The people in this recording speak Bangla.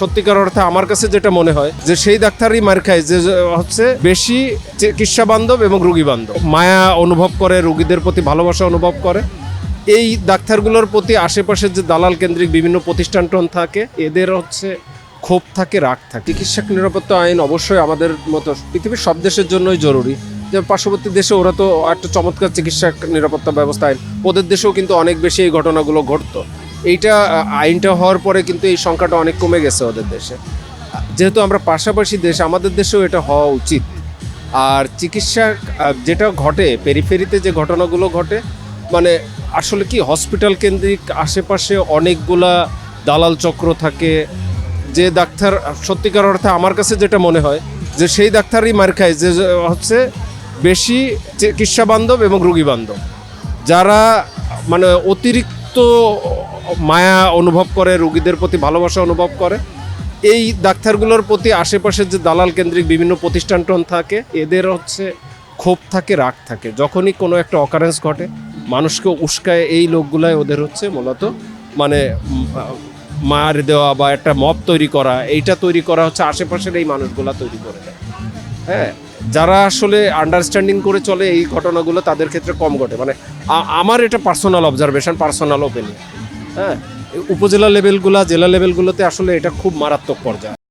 সত্যিকার অর্থে আমার কাছে যেটা মনে হয় যে সেই ডাক্তারই মার খায়, যে হচ্ছে বেশি চিকিৎসা বান্ধব এবং রুগী বান্ধব। মায়া অনুভব করে, রুগীদের প্রতি ভালোবাসা অনুভব করে। এই ডাক্তারগুলোর প্রতি আশেপাশের যে দালাল কেন্দ্রিক বিভিন্ন প্রতিষ্ঠান টন থাকে, এদের হচ্ছে ক্ষোভ থাকে, রাগ থাকে। চিকিৎসা নিরাপত্তা আইন অবশ্যই আমাদের মতো পৃথিবীর সব দেশের জন্যই জরুরি। যে পার্শ্ববর্তী দেশে ওরা তো একটা চমৎকার চিকিৎসা নিরাপত্তা ব্যবস্থা আইন, ওদের দেশেও কিন্তু অনেক বেশি এই ঘটনাগুলো ঘটতো। এইটা আইনটা হওয়ার পরে কিন্তু এই সংখ্যাটা অনেক কমে গেছে ওদের দেশে। যেহেতু আমরা পাশাপাশি দেশ, আমাদের দেশেও এটা হওয়া উচিত। আর চিকিৎসা যেটা ঘটে পেরিফেরিতে যে ঘটনাগুলো ঘটে মানে আসলে কি হসপিটাল কেন্দ্রিক আশেপাশে অনেকগুলা দালাল চক্র থাকে। যে ডাক্তার, সত্যিকার অর্থে আমার কাছে যেটা মনে হয়, যে সেই ডাক্তারই মার খায়, যে হচ্ছে বেশি চিকিৎসা বান্ধব এবং রুগী বান্ধব। যারা মানে অতিরিক্ত মায়া অনুভব করে, রুগীদের প্রতি ভালোবাসা অনুভব করে। এই ডাক্তারগুলোর প্রতি আশেপাশের যে দালাল কেন্দ্রিক বিভিন্ন প্রতিষ্ঠান টন থাকে, এদের হচ্ছে ক্ষোভ থাকে, রাগ থাকে। যখনই কোনো একটা অকারেন্স ঘটে, মানুষকে উস্কায় এই লোকগুলাই ওদের হচ্ছে মূলত মানে মার দেওয়া বা একটা মব তৈরি করা, এইটা তৈরি করা হচ্ছে আশেপাশের এই মানুষগুলা তৈরি করে। দেয় হ্যাঁ যারা আসলে আন্ডারস্ট্যান্ডিং করে চলে এই ঘটনাগুলো, তাদের ক্ষেত্রে কম ঘটে। মানে আমার এটা পার্সোনাল অবজারভেশন পার্সোনাল ওপিনিয়ন হ্যাঁ উপজেলা লেভেলগুলো জেলা লেভেলগুলোতে আসলে এটা খুব মারাত্মক পর্যায়ে।